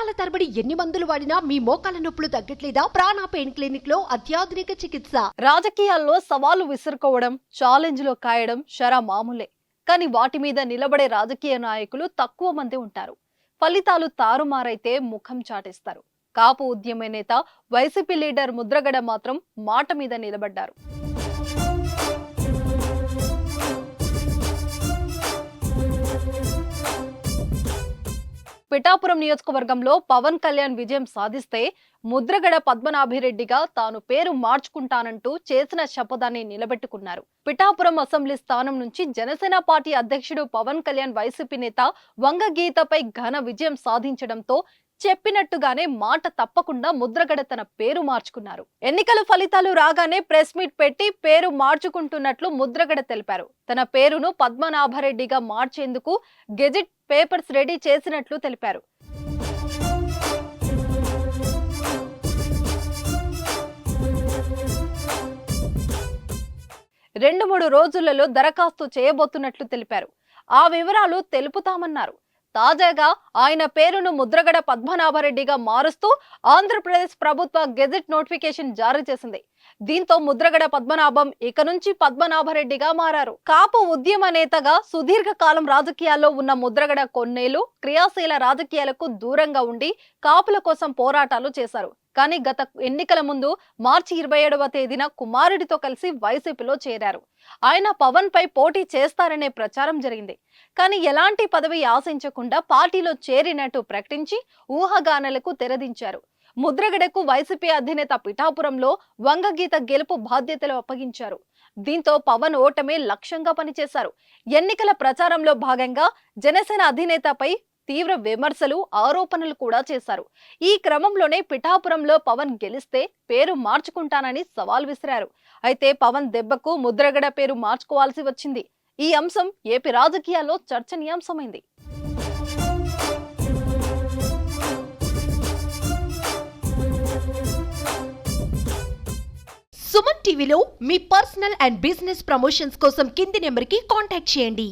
సంవత్సరాల తరబడి ఎన్ని మందులు వాడినా మీ మోకాల నొప్పులు తగ్గట్లేదా? ప్రాణ పెయిన్ క్లినిక్లో అత్యాధునిక చికిత్స. రాజకీయాల్లో సవాలు విసురుకోవడం ఛాలెంజ్లో కాయడం షరా మామూలే. కానీ వాటి మీద నిలబడే రాజకీయ నాయకులు తక్కువ మంది ఉంటారు. ఫలితాలు తారుమారైతే ముఖం చాటేస్తారు. కాపు ఉద్యమ నేత వైసీపీ లీడర్ ముద్రగడ మాత్రం మాట మీద నిలబడ్డారు. పిఠాపురం నియోజకవర్గంలో పవన్ కళ్యాణ్ విజయం సాధిస్తే ముద్రగడ పద్మనాభిరెడ్డిగా తాను పేరు మార్చుకుంటానంటూ చేసిన శపథాన్ని నిలబెట్టుకున్నారు. పిఠాపురం అసెంబ్లీ స్థానం నుంచి జనసేన పార్టీ అధ్యక్షుడు పవన్ కళ్యాణ్ వైసీపీ నేత వంగ గీతపై ఘన విజయం సాధించడంతో చెప్పినట్టుగానే మాట తప్పకుండా ముద్రగడ తన పేరు మార్చుకున్నారు. ఎన్నికల ఫలితాలు రాగానే ప్రెస్ మీట్ పెట్టి పేరు మార్చుకుంటున్నట్లు ముద్రగడ తెలిపారు. తన పేరును పద్మనాభరెడ్డిగా మార్చేందుకు గెజిట్ పేపర్స్ రెడీ చేసినట్లు తెలిపారు. రెండు మూడు రోజులలో దరఖాస్తు చేయబోతున్నట్లు తెలిపారు. ఆ వివరాలు తెలుపుతామన్నారు. తాజాగా ఆయన పేరును ముద్రగడ పద్మనాభరెడ్డిగా మారుస్తూ ఆంధ్రప్రదేశ్ ప్రభుత్వ గెజెట్ నోటిఫికేషన్ జారీ చేసింది. దీంతో ముద్రగడ పద్మనాభం ఇక నుంచి పద్మనాభరెడ్డిగా మారారు. కాపు ఉద్యమ నేతగా సుదీర్ఘ కాలం రాజకీయాల్లో ఉన్న ముద్రగడ కొన్నేళ్ళు క్రియాశీల రాజకీయాలకు దూరంగా ఉండి కాపుల కోసం పోరాటాలు చేశారు. కానీ గత ఎన్నికల ముందు మార్చి ఇరవై ఏడవ తేదీన కుమారుడితో కలిసి వైసీపీలో చేరారు. ఆయన పవన్ పై పోటీ చేస్తారనే ప్రచారం జరిగింది. కానీ ఎలాంటి పదవి ఆశించకుండా పార్టీలో చేరినట్టు ప్రకటించి ఊహాగానాలకు తెరదించారు. ముద్రగడకు వైసీపీ అధినేత పిఠాపురంలో వంగగీత గెలుపు బాధ్యతలు అప్పగించారు. దీంతో పవన్ ఓటమే లక్ష్యంగా పనిచేశారు. ఎన్నికల ప్రచారంలో భాగంగా జనసేన అధినేతపై తీవ్ర విమర్శలు ఆరోపణలు కూడా చేశారు. ఈ క్రమంలోనే పిఠాపురంలో పవన్ గెలిస్తే పేరు మార్చుకుంటానని సవాల్ విసిరారు. అయితే పవన్ దెబ్బకు ముద్రగడ పేరు మార్చుకోవాల్సి వచ్చింది. ఈ అంశం ఏపీ రాజకీయాల్లో చర్చనీయాంశమైంది. సుమన్ టీవీలో మీ పర్సనల్ అండ్ బిజినెస్ ప్రమోషన్స్ కోసం కింది నెంబర్కి కాంటాక్ట్ చేయండి.